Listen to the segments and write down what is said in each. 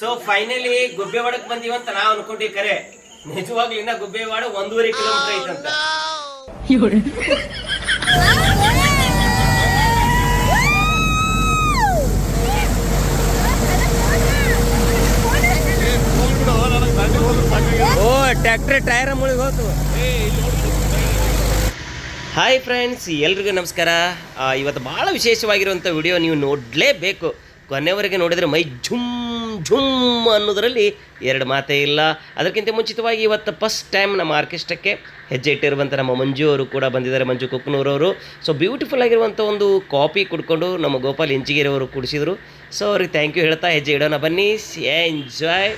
So finally ಗುಬ್ಬೆವಾಡಕ್ ಬಂದೀವಂತ ನಾವ್ ಅನ್ಕೊಂಡಿ ಕರೆ. ನಿಜವಾಗ್ಲಿಂದ ಗುಬ್ಬೆ ವಾಡ ಒಂದೂವರೆ ಕಿಲೋಮೀಟರ್ ಐತಂತ ಓ ಟ್ರ್ಯಾಕ್ಟರ್ ಟೈರ್ ಮುಳುಗಿ ಹೋತು. ಹಾಯ್ ಫ್ರೆಂಡ್ಸ್ ಎಲ್ರಿಗೂ ನಮಸ್ಕಾರ. ಇವತ್ತು ಭಾಳ ವಿಶೇಷವಾಗಿರುವಂಥ ವಿಡಿಯೋ ನೀವು ನೋಡಲೇಬೇಕು. ಕೊನೆವರೆಗೆ ನೋಡಿದರೆ ಮೈ ಝುಮ್ ಝುಮ್ ಅನ್ನೋದರಲ್ಲಿ ಎರಡು ಮಾತೇ ಇಲ್ಲ. ಅದಕ್ಕಿಂತ ಮುಂಚಿತವಾಗಿ ಇವತ್ತು ಫಸ್ಟ್ ಟೈಮ್ ನಮ್ಮ ಆರ್ಕೆಸ್ಟ್ರಕ್ಕೆ ಹೆಜ್ಜೆ ಇಟ್ಟಿರುವಂಥ ನಮ್ಮ ಮಂಜು ಅವರು ಕೂಡ ಬಂದಿದ್ದಾರೆ, ಮಂಜು ಕುಕ್ನೂರವರು ಸೊ ಬ್ಯೂಟಿಫುಲ್ ಆಗಿರುವಂಥ ಒಂದು ಕಾಪಿ ಕುಡ್ಕೊಂಡು ನಮ್ಮ ಗೋಪಾಲ್ ಇಂಚಿಗೇರಿ ಅವರು ಕುಡಿಸಿದ್ರು. ಸೊ ಅವ್ರಿಗೆ ಥ್ಯಾಂಕ್ ಯು ಹೇಳ್ತಾ ಹೆಜ್ಜೆ ಇಡೋಣ ಬನ್ನಿ. ಎಂಜಾಯ್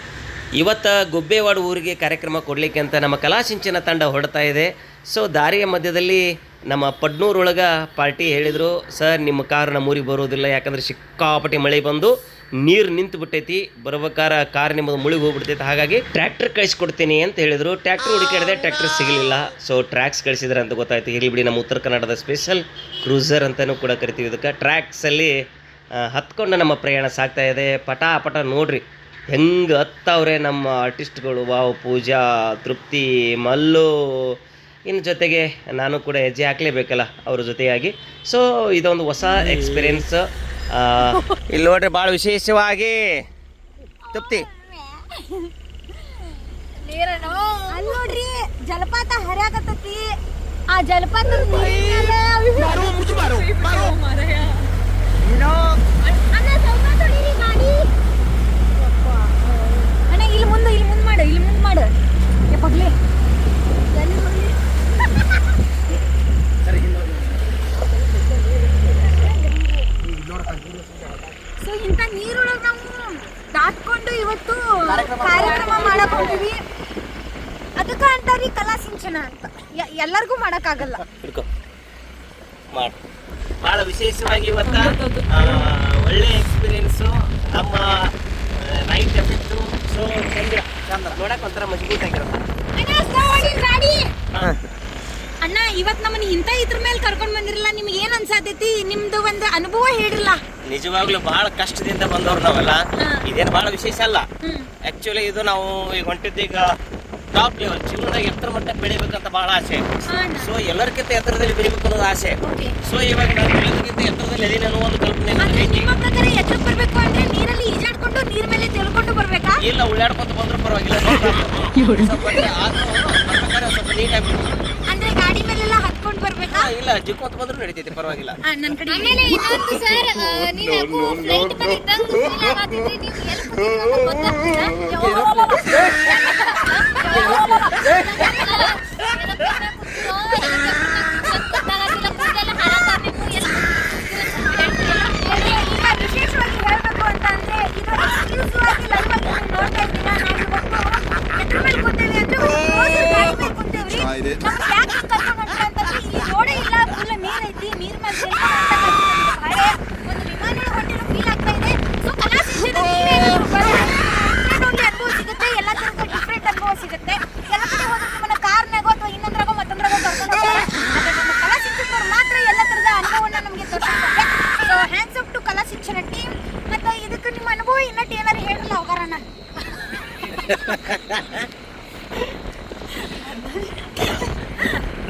ಇವತ್ತು ಗುಬ್ಬೇವಾಡ ಊರಿಗೆ ಕಾರ್ಯಕ್ರಮ ಕೊಡಲಿಕ್ಕೆ ಅಂತ ನಮ್ಮ ಕಲಾಸಿಂಚನ ತಂಡ ಹೊಡ್ತಾ ಇದೆ. ಸೊ ದಾರಿಯ ಮಧ್ಯದಲ್ಲಿ ನಮ್ಮ ಪಡ್ನೂರೊಳಗೆ ಪಾರ್ಟಿ ಹೇಳಿದರು. ಸರ್ ನಿಮ್ಮ ಕಾರ್ ನಮ್ಮೂರಿಗೆ ಬರೋದಿಲ್ಲ, ಯಾಕಂದ್ರೆ ಸಿಕ್ಕಾಪಟ್ಟೆ ಮಳೆ ಬಂದು ನೀರು ನಿಂತು ಬಿಟ್ಟೈತಿ ಬರ್ಬೇಕಾರ ಕಾರ್ ನಿಮ್ಮದು ಮುಳುಗಿ ಹೋಗ್ಬಿಡ್ತೈತಿ. ಹಾಗಾಗಿ ಟ್ರ್ಯಾಕ್ಟರ್ ಕಳಿಸ್ಕೊಡ್ತೀನಿ ಅಂತ ಹೇಳಿದರು. ಟ್ರ್ಯಾಕ್ಟರ್ ಹುಡುಕಾಡಿದೆ ಟ್ರ್ಯಾಕ್ಟರ್ ಸಿಗಲಿಲ್ಲ. ಸೊ ಟ್ರ್ಯಾಕ್ಸ್ ಕಳಿಸಿದ್ರೆ ಅಂತ ಗೊತ್ತಾಯ್ತು. ಇಲ್ಲಿ ಬಿಡಿ, ನಮ್ಮ ಉತ್ತರ ಕನ್ನಡದ ಸ್ಪೆಷಲ್ ಕ್ರೂಸರ್ ಅಂತಲೂ ಕೂಡ ಕರಿತೀವಿ ಇದಕ್ಕೆ. ಟ್ರ್ಯಾಕ್ಸಲ್ಲಿ ಹತ್ಕೊಂಡು ನಮ್ಮ ಪ್ರಯಾಣ ಸಾಗ್ತಾ ಇದೆ. ಪಟ ಪಟ ನೋಡ್ರಿ. ಹೆಂಗೆ ಹತ್ತವ್ರೆ ನಮ್ಮ ಆರ್ಟಿಸ್ಟ್ಗಳು ವಾವ್ ಪೂಜಾ ತೃಪ್ತಿ ಮಲ್ಲು. ಇನ್ನು ಜೊತೆಗೆ ನಾನು ಕೂಡ ಹೆಜ್ಜೆ ಹಾಕ್ಲೇಬೇಕಲ್ಲ ಅವ್ರ ಜೊತೆಯಾಗಿ. ಸೊ ಇದೊಂದು ಹೊಸ ಎಕ್ಸ್ಪೀರಿಯನ್ಸ್ ಇಲ್ಲಿ ನೋಡ್ರಿ ಭಾಳ ವಿಶೇಷವಾಗಿ ತೃಪ್ತಿ. ನೋಡ್ರಿ ಜಲಪಾತ ಹರಿಯಾಕತ್ತತಿ ಆ ಜಲಪಾತ ಅಣ್ಣ ಇಲ್ಲಿ ಮುಂದೆ ಇಲ್ಲಿ ಮುಂದೆ ಮಾಡು ಇಲ್ಲಿ ಮುಂದೆ ಮಾಡು ಏ ಪಗ್ಲಿ ಎಲ್ಲಿ ಹೋಗ್ಲಿ? ಸೊ ಇಂಥ ನೀರೊಳಗೆ ನಾವು ದಾಟ್ಕೊಂಡು ಇವತ್ತು ಕಾರ್ಯಕ್ರಮ ಮಾಡಕ್ ಹೋಗಿವಿ ಅದಕ್ಕೆ ಅಂತಾರಿ ಕಲಾ ಸಿಂಚನ ಅಂತ. ಎಲ್ಲರಿಗೂ ಮಾಡಕ್ಕಾಗಲ್ಲ. ಭಾಳ ವಿಶೇಷವಾಗಿ ಇವತ್ತ ಒಳ್ಳೆ ಎಕ್ಸ್ಪೀರಿಯನ್ಸು ನಮ್ಮ ನೈಟ್ ಎಫೆಕ್ಟು ಸೊ ಚಂದ್ರ ನೋಡಕ್ ಒಂಥರ ಮಜಬೂತ್ ಆಗಿರುತ್ತೆ ಅಣ್ಣ, ಇವತ್ ನಮ್ಮನ್ನ ಇಂತ ಇದ್ರ ಮೇಲೆ ಕರ್ಕೊಂಡ್ ಬಂದಿರಲ್ಲ ನಿಮ್ಗೆ ಏನ್ ಅನ್ಸಾತೈತಿ? ನಿಮ್ದು ಒಂದು ಅನುಭವ ಹೇಳಿರಲ್ಲ. ನಿಜವಾಗ್ಲೂ ಬಹಳ ಕಷ್ಟದಿಂದ ಬಂದವ್ರು ನಾವೆಲ್ಲ. ಇದೇನು ಬಹಳ ವಿಶೇಷ ಅಲ್ಲ. ಆಕ್ಚುಲಿ ಇದು ನಾವು ಈಗ ಹೊಂಟಿದ್ದೀಗ ಈಗ ಟಾಪ್ ಲೆವೆಲ್ ಜೀವನದಾಗ ಎತ್ತರ ಮಟ್ಟ ಬೆಳಿಬೇಕಂತ ಬಹಳ ಆಸೆ. ಸೊ ಎಲ್ಲರಿಗಿಂತ ಎತ್ತರದಲ್ಲಿ ಬೆಳಿಬೇಕು ಅನ್ನೋದು ಆಸೆ. ಸೊ ಇವಾಗ ನಾನು ಎಲ್ಲರಿಗಿಂತ ಎತ್ತರದಲ್ಲಿ ಅದೀನಿ ಅನ್ನೋ ಒಂದು ಕಲ್ಪನೆ ಇಲ್ಲ ಉಳ್ಳಾಡ್ಕೊಂತ ಬಂದ್ರೂ ಪರವಾಗಿಲ್ಲ. ಸ್ವಲ್ಪ ಅಂದ್ರೆ ಆದ್ರೂ ಬರ್ಬೇಕಾದ್ರೆ ಸ್ವಲ್ಪ ನೀಟಾಗಿ ಅಂದ್ರೆ ಗಾಡಿ ಮೇಲೆಲ್ಲ ಹತ್ಕೊಂಡು ಬರ್ಬೇಕಾ? ಇಲ್ಲ ಜಿಕ್ಕೊಂತ ಬಂದ್ರು ನಡೀತೈತಿ ಪರವಾಗಿಲ್ಲ. ಆ, ನನ್ ಕಡೆ ಆಮೇಲೆ ಇನ್ನೊಂದು ಸರ್ ನೀವು ಫ್ಲೈಟ್ ಮೇಲೆ ಇದ್ದಂಗೆ ನೀವು ಎಲ್ಲಿ ಕೂತಿದ್ದೀರೋ ಗೊತ್ತಾಗ್ತಿಲ್ಲ ಈಗ ವಿಶೇಷವಾಗಿ ಹೇಳ್ಬೇಕು ಅಂತ ಅಂದ್ರೆ ಇದು exclusive ಆಗಿ live ಆಗಿ ನೀವು ನೋಡ್ತಾ ಇದ್ದೀರಾ. ನಾವಿವತ್ತು ಎದ್ರ ಮೇಲೆ ಕೂತೇವಿ ಅಂದ್ರೆ ಒಂದು cruiser ಗಾಡಿ ಮೇಲೆ ಕೂತೇವ್ರಿ. ನಮ್ಗೆ ಯಾಕೆ ಹಿಂಗ್ ಕರ್ಕೊಂಡ್ ಹೊಂಟ್ರ ಅಂತಂದ್ರೆ ಇಲ್ಲಿ ರೋಡೇ ಇಲ್ಲ ಫುಲ್ ನೀರ್ ಐತಿ ನೀರ್ ಮೇಲೆ ತೇಲ್ಕೊಂಡ್ ಹೊಂಟಾಕತ್ತೀವಿ. ಗಾಡಿ ಒಂದು ವಿಮಾನ ಹೊಂಟಿರೋ ಫೀಲ್ ಆಗ್ತಾ ಇದೆ ಸೊ ಕಲಾ ಶಿಕ್ಷಣ ಅನುಭವ ಸಿಗುತ್ತೆ ಎಲ್ಲ ತರದ ಡಿಫ್ರೆಂಟ್ ಅನುಭವ ಸಿಗುತ್ತೆ ಎಲ್ಲ ಕಡೆ ಹೋದ್ರೆ ನಿಮ್ಮನ್ನ ಕಾರ್ನಾಗೋ ಅಥವಾ ಇನ್ನೊಂದ್ರಾಗೋ ಮತ್ತೊಂದ್ರಾಗೋ ಕರ್ಕೊಂಡು ಹೋಗ್ತಾರೆ ಆದ್ರೆ ನಮ್ಮ ಕಲಾ ಶಿಕ್ಷಕರು ಮಾತ್ರ ಎಲ್ಲ ತರದ ಅನುಭವನ ನಮಗೆ ತೋರಿಸ್ತಾರೆ ಸೊ ಹ್ಯಾಂಡ್ಸ್ ಅಪ್ ಟು ಕಲಾ ಶಿಕ್ಷಣ ಟೀಮ್ ಮತ್ತೆ ಇದಕ್ಕೆ ನಿಮ್ಮ ಅನುಭವ ಇನ್ನಟ್ಟು ಏನಾರು ಹೇಳಲ್ಲ ಹೋಗಾರಣ್ಣ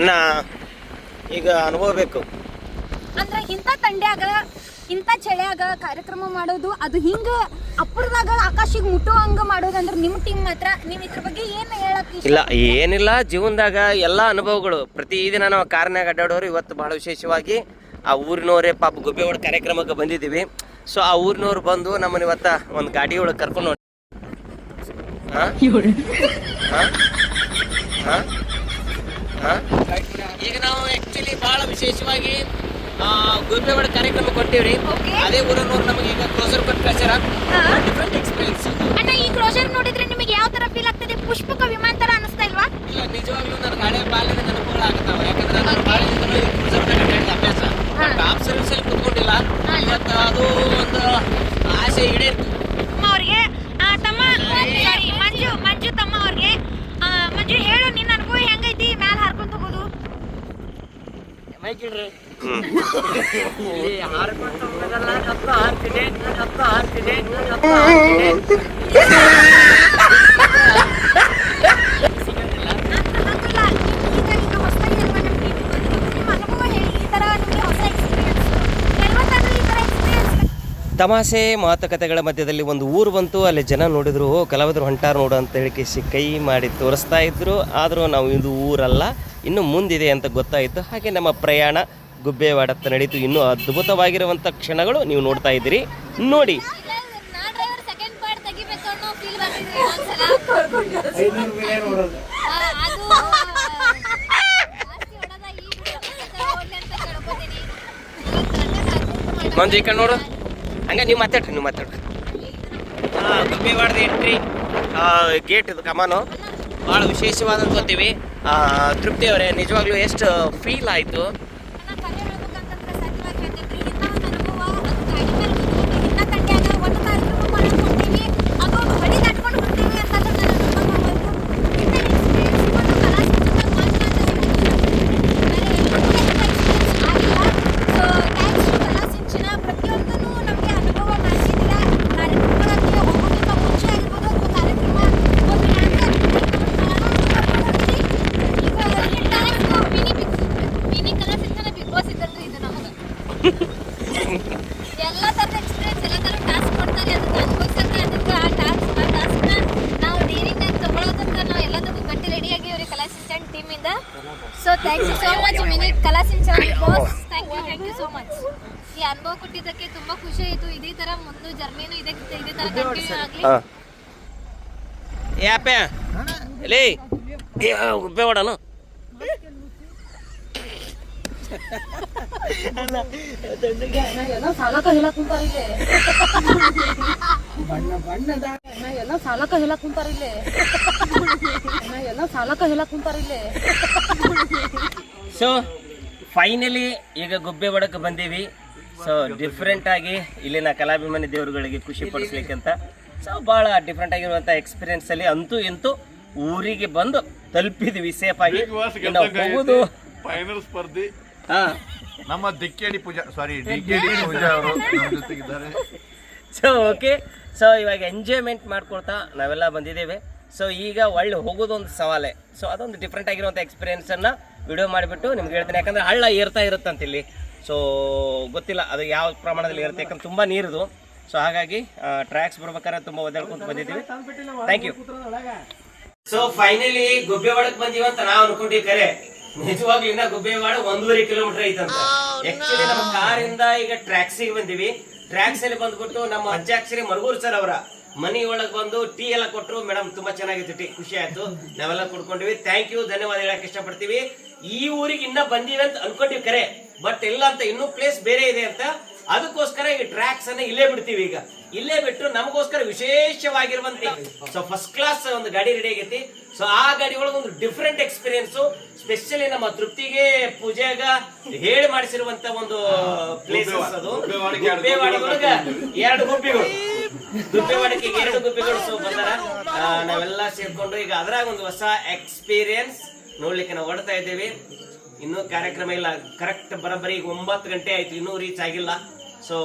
ನಾ ಈಗ ಅನುಭವ ಬೇಕು ಅಂದ್ರೆ ಇಂಥ ತಂಡ್ಯಾಗ ಇಂಥ ಚಳಿಯಾಗ ಕಾರ್ಯಕ್ರಮ ಮಾಡೋದು ಅದು ಹಿಂಗ ಅಪ್ಪರದಾಗ ಆಕಾಶಿಗೆ ಮುಟ್ಟುವ ಹಂಗ ಮಾಡೋದು ಅಂದ್ರೆ ನಿಮ್ಮ ಟೀಮ್ ಮಾತ್ರ ನೀವು ಇದ್ರ ಬಗ್ಗೆ ಏನು ಹೇಳಕ್ ಇಷ್ಟ ಇಲ್ಲ ಏನಿಲ್ಲ ಜೀವನದಾಗ ಎಲ್ಲ ಅನುಭವಗಳು ಪ್ರತಿದಿನ ನಾವು ಕಾರ್ನಾಗ ಅಡ್ಡಾಡೋರು ಇವತ್ತು ಬಹಳ ವಿಶೇಷವಾಗಿ ಆ ಊರಿನವರೇ ಪಾಪ ಗುಬ್ಬೆವಾಡ ಕಾರ್ಯಕ್ರಮಕ್ಕೆ ಬಂದಿದ್ದೀವಿ ಸೊ ಆ ಊರಿನವ್ರು ಬಂದು ನಮ್ಮನ್ನ ಇವತ್ತ ಒಂದು ಗಾಡಿ ಒಳಗೆ ಕರ್ಕೊಂಡು ಹೊಂಟ್- ಹಾ? ಹಾ? ಹಾ? ಹಾ? ಈಗ ನಾವು ಬಹಳ ವಿಶೇಷವಾಗಿ ಆ, ಗುಬ್ಬೆವಾಡ ಕಾರ್ಯಕ್ರಮ ಕೊಟ್ಟಿವ್ರಿ. ಅದೇ ಊರನ್ನೂರು ನಮಗೆ ಈಗ ಕ್ರೋಸರ್ ಕೊಟ್ಟು ಕಳ್ಸ್ಯಾರ. ಡಿಫ್ರೆಂಟ್ ಎಕ್ಸ್ಪೀರಿಯನ್ಸ್ ಅಣ್ಣ ಈ ಕ್ರೋಸರ್ ನೋಡಿದ್ರೆ ನಿಮಗೆ ಯಾವ ತರ ಫೀಲ್ ಆಗ್ತದೆ? ಪುಷ್ಪಕ ವಿಮಾನ ತರ ಅನಿಸ್ತಾ ಇಲ್ವಾ? ಇಲ್ಲ ನಿಜವಾಗ್ಲೂ ನನ್ನ ಹಳೆ ಬಾಲ್ಯದ ಆಗ್ತಾವ. ಯಾಕಂದ್ರೆ ನಾನು ಬಾಲ್ಯದಿಂದಲೂ ಈ ಕ್ರೋಸರ್ ಅಡ್ಡಾಡಿದ ಅಭ್ಯಾಸ. ಟಾಪ್ ಸರ್ವಿಸ್ ಅಲ್ಲಿ ಕುತ್ಕೊಂಡಿಲ್ಲ. ಇವತ್ತು ಅದು ಒಂದು ಆಸೆ ಈಡೇರ್ತು ತಮ್ಮ ಅವ್ರಿಗೆ ಆ, ತಮ್ಮ ಸಾರಿ ಮಂಜು ಮಂಜು ತಮ್ಮ ಅವ್ರಿಗೆ ಆ, ಮಂಜು ಹೇಳು ನಿನ್ನ ಮೈಕಿಡ್ರಿ ಇಲ್ಲಿ ಹಾರ್ಕೊಂಡು ಹೋಗೋದಲ್ಲ ಹಬ್ಬ ಹಾರ್ತಿದೆ ನಾನು ಹಬ್ಬ ಹಾರ್ತಿದೆ ನಾನು ಹಬ್ಬ ಹಾರ್ತಿದೆ ಸಿಗೋದಿಲ್ಲ ಗೊತ್ತಿಲ್ಲ. ಈಗ ಈಗ ಹೊಸ್ದಾಗಿ ಏನ್ ಮಾಡ್ಬೇಕು? ನಿಮ್ಮ ಅನುಭವ ಹೇಳಿ. ತಮಾಷೆ ಮಾತುಕತೆಗಳ ಮಧ್ಯದಲ್ಲಿ ಒಂದು ಊರು ಬಂತು ಅಲ್ಲಿ ಜನ ನೋಡಿದ್ರು ಓ ಕಲಾವಿದರು ಹೊಂಟಾರ ನೋಡು ಅಂತ ಹೇಳಿ ಕಿಸಿ ಕೈ ಮಾಡಿ ತೋರಿಸ್ತಾ ಇದ್ರು. ಆದರೂ ನಾವು ಇದು ಊರಲ್ಲ. ಇನ್ನು ಮುಂದಿದೆ ಅಂತ ಗೊತ್ತಾಯಿತು. ಹಾಗೆ ನಮ್ಮ ಪ್ರಯಾಣ ಗುಬ್ಬೇವಾಡತ್ತ ನಡೀತು. ಇನ್ನೂ ಅದ್ಭುತವಾಗಿರುವಂಥ ಕ್ಷಣಗಳು ನೀವು ನೋಡ್ತಾ ಇದ್ದೀರಿ. ನೋಡಿ. ಮಂಜು, ಈ ಕಡೆ ನೋಡು. ಹಂಗೆ ನೀವು ಮಾತಾಡ್ರಿ ನೀವು ಮಾತಾಡ್ರಿ. ಗುಬ್ಬೇವಾಡದ ಎಂಟ್ರಿ ಗೇಟ್ ಇದು ಕಮಾನು. ಭಾಳ ವಿಶೇಷವಾದಂತ ಗೊತ್ತೀವಿ ತೃಪ್ತಿ ಅವರೇ ನಿಜವಾಗ್ಲೂ ಎಷ್ಟು ಫೀಲ್ ಆಯಿತು ನನ್ನ ಕಲೆ ಹೇಳ್ಬೇಕಂತಂದ್ರೆ ಸತ್ಯವಾಗಿ ಹೇಳ್ತೀನಿ ಇಂಥ ಒಂದು ಅನುಭವ ಅದು ಗಾಡಿ ಮೇಲೆ ಕೂತ್ಕೊಂಡು ಇಂಥ ತಂಡ್ಯಾಗ ಒಂದು ಕಾರ್ಯಕ್ರಮ ಮಾಡಕ್ ಹೊಂಟೀವಿ ಅದು ಒಂದು ಹಳಿ ದಾಟ್ಕೊಂಡು ಹೊಂಟೀವಿ ಅಂತಂದ್ರೆ ನನ್ನ ಅನುಭವ ಒಂದು ಇಂಥ experience ಒಂದು ಕಲಾ ಸಂಸ್ಕೃತಿಯಾಗ ಮಾತ್ರ ಅಂತ ಸೊ ಥ್ಯಾಂಕ್ಸ್ ಟು ಕಲಾ ಸಿಂಚನ ಪ್ರತಿಯೊಂದನ್ನು ನಮಗೆ ಅನುಭವ ಮಾಡಿಸಿದ್ದೀರಾ ಕಾರ್ಯಕ್ರಮಗಳಿಗೆ ಹೋಗೋಕ್ಕಿಂತ ಮುಂಚೆ ಆಗಿರ್ಬೋದು ಅಥವಾ ಕಾರ್ಯಕ್ರಮ ಒಂದು ಮಿನಿ ಕಲಾ ಸಿಂಚನ ಬಿಗ್ ಬಾಸ್ ಇದ್ದಲ್ರಿ ಇದು ನಮಗೆ ಎಲ್ಲ ಥರದ ಎಕ್ಸ್ಪೀರಿಯನ್ಸ್ ಎಲ್ಲ ಥರ ಟಾಸ್ಕ್ ಕೊಡ್ತಾರೆ ಅದಕ್ಕೆ ಅನುಭವಿಸಕ್ಕೆ ಅದಕ್ಕೆ ಆ ಟಾಸ್ಕ್ ಆ ಟಾಸ್ಕ್ನ ನಾವು ಡೇರಿಂಗ್ ಅಂತ ತಗೊಳ್ಳೋದಕ್ಕೆ ನಾವು ಎಲ್ಲದಕ್ಕೂ ಗಟ್ಟಿ ready ಆಗಿವ್ರಿ Kala Sinchan ಟೀಮಿಂದ so thank you so much mini Kala Sinchan Bigg Boss thank you thank you so much ಈ ಅನುಭವ ಕೊಟ್ಟಿದ್ದಕ್ಕೆ ತುಂಬಾ ಖುಷಿ ಆಯಿತು. ಇದೇ ಥರ ಮುಂದೆ ಜರ್ನಿನೂ ಇದೇ. ಇದೇ ಥರ ಕಂಟಿನ್ಯೂ ಆಗಲಿ. ಹಾಂ. ಯಾಪೆ ಲೇ. ಗುಬ್ಬೇವಾಡನು ಎಲ್ಲ ಸಾಲಕ ಹೇಳಕ್ ಕುಂತಾರ ಇಲ್ಲೇ ನಾ ಎಲ್ಲ ಸಾಲಕ ಹೇಳಕ್ ಕುಂತಾರ ಇಲ್ಲಿ. ಎಲ್ಲ ಸಾಲಕ ಹೇಳಕ್ ಕುಂತಾರ ಇಲ್ಲಿ. ಸೊ ಫೈನಲಿ ಈಗ ಗುಬ್ಬೆ ಬಡಕ್ಕೆ ಬಂದೀವಿ. ಸೊ ಡಿಫ್ರೆಂಟ್ ಆಗಿ ಇಲ್ಲಿನ ಕಲಾಭಿಮಾನಿ ದೇವರುಗಳಿಗೆ ಖುಷಿ ಪಡಿಸ್ಲಿಕ್ಕಂತ. ಅಂತ ಸೊ ಭಾಳ ಡಿಫ್ರೆಂಟ್ ಆಗಿರುವಂಥ ಎಕ್ಸ್ಪೀರಿಯನ್ಸ್ ಅಲ್ಲಿ ಅಂತೂ ಇಂತೂ ಊರಿಗೆ ಬಂದು ತಲುಪಿದ್ವಿ ಸೇಫ್ ಆಗಿ. ಇನ್ನು ಹೋಗುದು. ಫೈನಲ್ ಸ್ಪರ್ಧಿ. ಹಾ. ನಮ್ಮ ದಿಕ್ಕೇಡಿ ಪೂಜಾ ಸಾರಿ ಡಿಕೆಡಿ ಪೂಜಾ ಅವರು ನಮ್ಮ ಜೊತೆಗಿದ್ದಾರೆ. ಸೊ ಓಕೆ ಸೊ ಇವಾಗ ಎಂಜಾಯ್ಮೆಂಟ್ ಮಾಡ್ಕೊಳ್ತಾ ನಾವೆಲ್ಲ ಬಂದಿದ್ದೇವೆ. ಸೊ ಈಗ ಒಳ್ಳೆ ಹೋಗೋದೊಂದು ಸವಾಲೆ. ಸೊ ಅದೊಂದು ಡಿಫ್ರೆಂಟ್ ಆಗಿರುವಂಥ ಎಕ್ಸ್ಪೀರಿಯನ್ಸನ್ನು ವಿಡಿಯೋ ಮಾಡಿಬಿಟ್ಟು ನಿಮ್ಗೆ ಹೇಳ್ತೀನಿ. ಯಾಕಂದ್ರೆ ಹಳ್ಳ ಏರ್ತಾ ಇರುತ್ತಂತ ಇಲ್ಲಿ ಸೊ ಗೊತ್ತಿಲ್ಲ ಅದು ಯಾವ ಪ್ರಮಾಣದಲ್ಲಿ ಇರುತ್ತೆ ಯಾಕಂದ್ರೆ ತುಂಬ ನೀರಿದು. ಸೊ ಹಾಗಾಗಿ ಟ್ರ್ಯಾಕ್ಸ್ ಬರ್ಬೇಕಾದ್ರೆ ತುಂಬ ಒದ್ದಾಡ್ಕೊಂಡು ಬಂದಿದ್ದೀವಿ. ಥ್ಯಾಂಕ್ ಯು ಸೊ ಫೈನಲಿ ಗುಬ್ಬೆವಾಡಕ್ ಬಂದೀವಿ ಅಂತ ನಾವು ಅನ್ಕೊಂಡಿವಿ ಕರೆ. ನಿಜವಾಗ್ಲಿಂದ ಗುಬ್ಬೆವಾಡ ಒಂದೂವರೆ ಕಿಲೋಮೀಟರ್ ಐತಂತ. ಆಕ್ಚುಲಿ ನಮ್ಮ ಕಾರಿಂದ ಈಗ ಟ್ರ್ಯಾಕ್ಸಿಗೆ ಬಂದಿವಿ. ಟ್ರ್ಯಾಕ್ಸ್ ಅಲ್ಲಿ ಬಂದ್ಬಿಟ್ಟು ನಮ್ಮ ಅಧ್ಯಕ್ಷರಿ ಮರಗೂರ್ ಸರ್ ಅವರ ಮನಿ ಒಳಗೆ ಬಂದು ಟೀ ಎಲ್ಲ ಕೊಟ್ಟರು ಮೇಡಮ್ ತುಂಬಾ ಚೆನ್ನಾಗಿತ್ತು ಟೀ. ಖುಷಿ ಆಯ್ತು. ನಾವೆಲ್ಲ ಕುಡ್ಕೊಂಡಿವಿ. ಥ್ಯಾಂಕ್ ಯು ಧನ್ಯವಾದ ಹೇಳಕ್ ಇಷ್ಟಪಡ್ತೀವಿ. ಈ ಊರಿಗೆ ಇನ್ನ ಬಂದೀವಿ ಅಂತ ಅನ್ಕೊಂಡಿವಿ ಕರೆ. ಬಟ್ ಇಲ್ಲ ಅಂತ ಇನ್ನೂ ಪ್ಲೇಸ್ ಬೇರೆ ಇದೆ ಅಂತ ಅದಕ್ಕೋಸ್ಕರ ಈ ಟ್ರ್ಯಾಕ್ಸ್ ಅನ್ನ ಇಲ್ಲೇ ಬಿಡ್ತೀವಿ ಈಗ. ಇಲ್ಲೇ ಬಿಟ್ಟು ನಮಗೋಸ್ಕರ ವಿಶೇಷವಾಗಿರುವಂತ ಸೊ ಫಸ್ಟ್ ಕ್ಲಾಸ್ ಒಂದು ಗಾಡಿ ರೆಡಿ ಆಗೈತಿ. ಸೊ ಆ ಗಾಡಿ ಒಳಗೆ ಒಂದು ಡಿಫ್ರೆಂಟ್ ಎಕ್ಸ್ಪೀರಿಯನ್ಸ್ ಸ್ಪೆಷಲಿ ನಮ್ಮ ತೃಪ್ತಿಗೆ ಪೂಜೆಗ ಹೇಳಿ ಮಾಡಿಸಿರುವಂತ ಒಂದು ಪ್ಲೇಸಸ್ ಅದು. ಗುಬ್ಬೇವಾಡಿ ಒಳಗ ಎರಡು ಗುಬ್ಬಿಗಳು. ಗುಬ್ಬೇವಾಡಿಗೆ ಎರಡು ಗುಬ್ಬಿಗಳು. ಸೊ ಬಂದಾರ. ನಾವೆಲ್ಲ ಸೇರ್ಕೊಂಡು ಈಗ ಅದ್ರಾಗ ಒಂದು ಹೊಸ ಎಕ್ಸ್ಪೀರಿಯನ್ಸ್ ನೋಡ್ಲಿಕ್ಕೆ ನಾವು ಹೊಡ್ತಾ ಇದ್ದೇವೆ. ಇನ್ನೂ ಕಾರ್ಯಕ್ರಮ ಇಲ್ಲ. ಕರೆಕ್ಟ್ ಬರೋಬ್ಬರಿ ಈಗ ಒಂಬತ್ತು ಗಂಟೆ ಆಯ್ತು. ಇನ್ನೂ ರೀಚ್ ಆಗಿಲ್ಲ. ಸೊ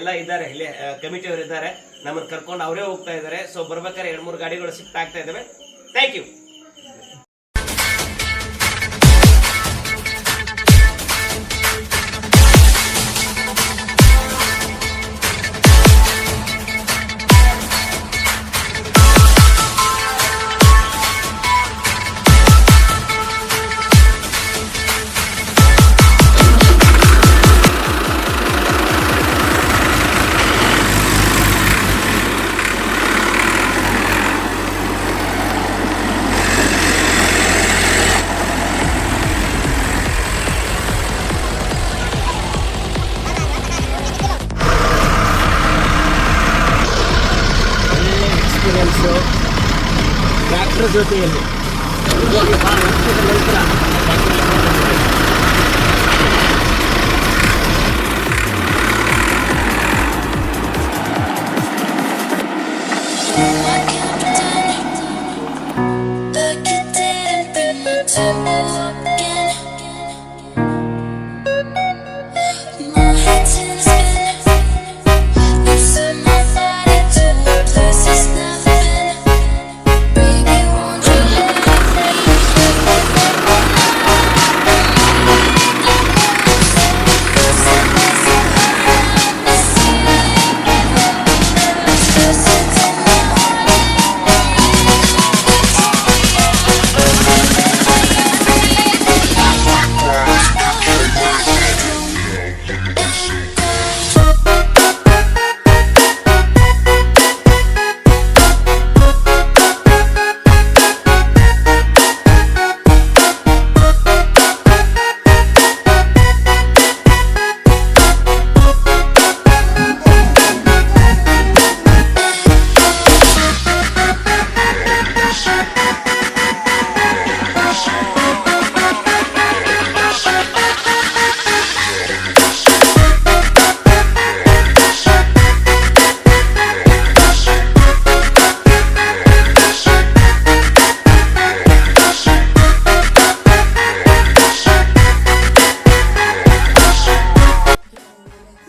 ಎಲ್ಲ ಇದ್ದಾರೆ. ಇಲ್ಲಿ ಕಮಿಟಿ ಅವರು ಇದ್ದಾರೆ. ನಮ್ಮನ್ನು ಕರ್ಕೊಂಡು ಅವರೇ ಹೋಗ್ತಾ ಇದ್ದಾರೆ. ಸೊ ಬರ್ಬೇಕಾದ್ರೆ ಎರಡು ಮೂರು ಗಾಡಿಗಳು ಶಿಫ್ಟ್ ಆಗ್ತಾ ಇದ್ದಾವೆ. ಥ್ಯಾಂಕ್ ಯು ಜೊತೆಯಲ್ಲಿ But you didn't bring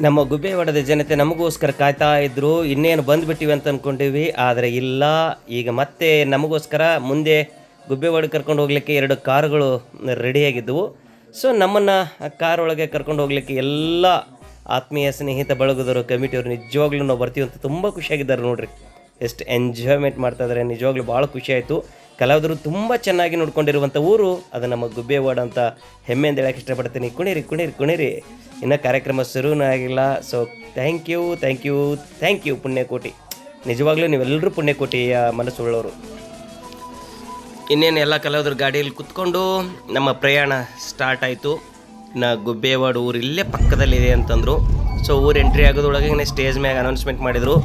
ನಮ್ಮ ಗುಬ್ಬೇವಾಡದ ಜನತೆ ನಮಗೋಸ್ಕರ ಕಾಯ್ತಾ ಇದ್ರು, ಇನ್ನೇನು ಬಂದ್ಬಿಟ್ಟಿವಿ ಅಂತ ಅಂದ್ಕೊಂಡಿವಿ ಆದರೆ ಇಲ್ಲ, ಈಗ ಮತ್ತೆ ನಮಗೋಸ್ಕರ ಮುಂದೆ ಗುಬ್ಬೇವಾಡ ಕರ್ಕೊಂಡು ಹೋಗ್ಲಿಕ್ಕೆ ಎರಡು ಕಾರುಗಳು ರೆಡಿಯಾಗಿದ್ದವು ಸೊ ನಮ್ಮನ್ನು ಕಾರ್ ಒಳಗೆ ಕರ್ಕೊಂಡು ಹೋಗ್ಲಿಕ್ಕೆ ಎಲ್ಲ ಆತ್ಮೀಯ ಸ್ನೇಹಿತ ಬಳಗದವರು, ಕಮಿಟಿಯವರು ನಿಜವಾಗ್ಲೂ ನಾವು ಬರ್ತೀವಿ ಅಂತ ತುಂಬ ಖುಷಿಯಾಗಿದ್ದಾರೆ ನೋಡ್ರಿ. ಎಷ್ಟು ಎಂಜಾಯ್ಮೆಂಟ್ ಮಾಡ್ತಾ ಇದ್ದಾರೆ ನಿಜವಾಗ್ಲೂ ಭಾಳ ಖುಷಿ ಆಯಿತು. ಕಲಾವಿದರು ತುಂಬ ಚೆನ್ನಾಗಿ ನೋಡ್ಕೊಂಡಿರುವಂಥ ಊರು, ಅದು ನಮ್ಮ ಗುಬ್ಬೇವಾಡ ಅಂತ ಹೆಮ್ಮೆಯಿಂದ ಹೇಳಕ್ಕೆ ಇಷ್ಟಪಡ್ತೀನಿ. ಕುಣಿರಿ ಕುಣಿರಿ ಕುಣಿರಿ. ಇನ್ನು ಕಾರ್ಯಕ್ರಮ ಶುರುನೂ ಆಗಿಲ್ಲ. So thank you thank you thank you Punyakoti. ನಿಜವಾಗ್ಲೂ ನೀವೆಲ್ಲರೂ ಪುಣ್ಯಕೋಟಿಯ ಮನಸ್ಸುಳ್ಳವರು ಇನ್ನೇನು ಎಲ್ಲ ಕಲಾವಿದರು ಗಾಡಿಯಲ್ಲಿ ಕುತ್ಕೊಂಡು ನಮ್ಮ ಪ್ರಯಾಣ ಸ್ಟಾರ್ಟ್ ಆಯಿತು. ನಾ ಗುಬ್ಬೇವಾಡ ಊರು ಇಲ್ಲೇ ಪಕ್ಕದಲ್ಲಿದೆ ಅಂತಂದರು. ಸೊ ಊರು ಎಂಟ್ರಿ ಆಗೋದ್ರೊಳಗೆ ಸ್ಟೇಜ್ ಮ್ಯಾಗ ಅನೌನ್ಸ್ಮೆಂಟ್ ಮಾಡಿದರು.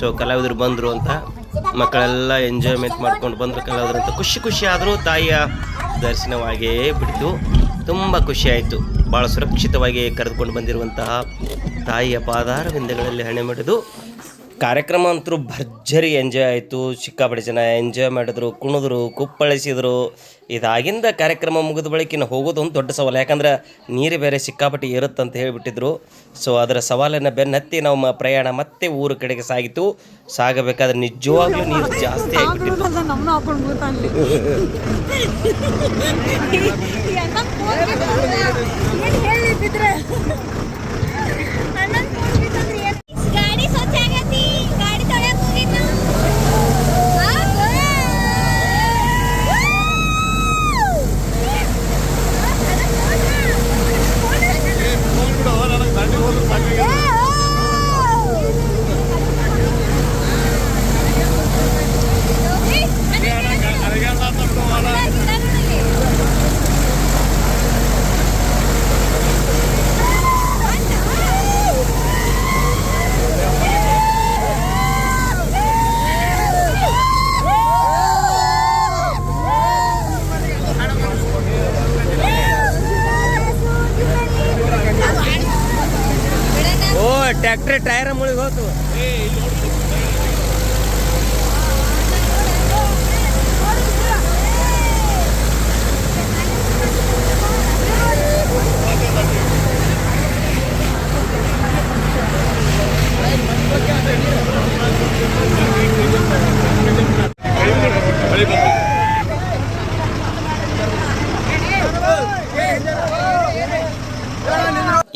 ಸೊ ಕಲಾವಿದರು ಬಂದರು ಅಂತ. ಮಕ್ಕಳೆಲ್ಲ ಎಂಜಾಯ್ಮೆಂಟ್ ಮಾಡ್ಕೊಂಡು ಬಂದರು ಕಲಾವಿದರು ಖುಷಿ ಖುಷಿ ಆದರೂ ತಾಯಿಯ ದರ್ಶನವಾಗಿಯೇ ಬಿಡ್ತು. ತುಂಬ ಖುಷಿಯಾಯಿತು ಭಾಳ ಸುರಕ್ಷಿತವಾಗಿ ಕರೆದುಕೊಂಡು ಬಂದಿರುವಂತಹ ತಾಯಿಯ ಪಾದಾರ ಬಿಂದೆಗಳಲ್ಲಿ ಹಣೆ ಮಾಡಿದು ಕಾರ್ಯಕ್ರಮ ಅಂತೂ ಭರ್ಜರಿ ಎಂಜಾಯ್ ಆಯಿತು ಸಿಕ್ಕಾಪಟ್ಟೆ ಜನ ಎಂಜಾಯ್ ಮಾಡಿದ್ರು ಕುಣಿದ್ರು ಕುಪ್ಪಳಿಸಿದ್ರು ಇದಾಗಿಂದ ಕಾರ್ಯಕ್ರಮ ಮುಗಿದ ಬಳಿಕಿನ ಹೋಗೋದು ಒಂದು ದೊಡ್ಡ ಸವಾಲು ಯಾಕಂದ್ರೆ ನೀರು ಬೇರೆ ಸಿಕ್ಕಾಪಟ್ಟೆ ಅಂತ ಹೇಳಿಬಿಟ್ಟಿದ್ರು ಸೊ ಅದರ ಸವಾಲನ್ನು ಬೆನ್ನತ್ತಿ ನಾವು ಪ್ರಯಾಣ ಮತ್ತೆ ಊರ ಕಡೆಗೆ ಸಾಗಿತು ಸಾಗಬೇಕಾದ್ರೆ ನಿಜವಾಗ್ಲೂ ನೀರು ಜಾಸ್ತಿ ನಮ್ಮನ್ನ ಹಾಕೊಂಡು ಕೂತಾನ್ಲಿ ಏನ್ ಹೇಳಿದ್ರೆ ಅಣ್ಣನ್ ಫೋನ್ ಬಿತ್ತಂದ್ರೆ ಏನ್ ಗಾಡಿ ಸ್ವಚ್ಛ ಆಗೈತಿ ಗಾಡಿ ತೊಳ್ಯಾಕ ಹೋಗಿದ್ನ ಓ ಟ್ಯಾಕ್ಟ್ರಿ ಟೈರ್ ಮುಳುಗಿ ಹೋತು.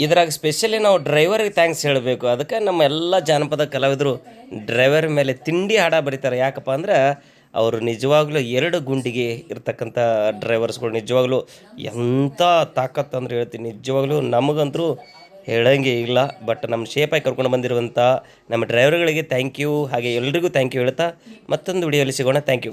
ಇದ್ರಾಗ ಸ್ಪೆಷಲಿ ನಾವು ಡ್ರೈವರ್ಗೆ ಥ್ಯಾಂಕ್ಸ್ ಹೇಳಬೇಕು. ಅದಕ್ಕೆ ನಮ್ಮ ಎಲ್ಲ ಜಾನಪದ ಕಲಾವಿದರು ಡ್ರೈವರ್ ಮೇಲೆ ತಿಂಡಿ ಹಾಡ ಬರೀತಾರೆ. ಯಾಕಪ್ಪ ಅಂದ್ರೆ ಅವರು ನಿಜವಾಗ್ಲೂ ಎರಡು ಗುಂಡಿಗೆ ಇರ್ತಕ್ಕಂಥ ಡ್ರೈವರ್ಸ್ಗಳು ನಿಜವಾಗ್ಲೂ ಎಂಥ ತಾಕತ್ತು ಅಂದ್ರೆ ಹೇಳ್ತೀನಿ. ನಿಜವಾಗ್ಲೂ ನಮಗಂತರೂ ಹೇಳಂಗೆ ಇಲ್ಲ. ಬಟ್ ನಮ್ಮ ಶೇಪಾಗಿ ಕರ್ಕೊಂಡು ಬಂದಿರುವಂಥ ನಮ್ಮ ಡ್ರೈವರ್ಗಳಿಗೆ ಥ್ಯಾಂಕ್ ಯು ಹಾಗೆ ಎಲ್ರಿಗೂ ಥ್ಯಾಂಕ್ ಯು ಹೇಳ್ತಾ ಮತ್ತೊಂದು ವಿಡಿಯೋಲಿ ಸಿಗೋಣ. Thank you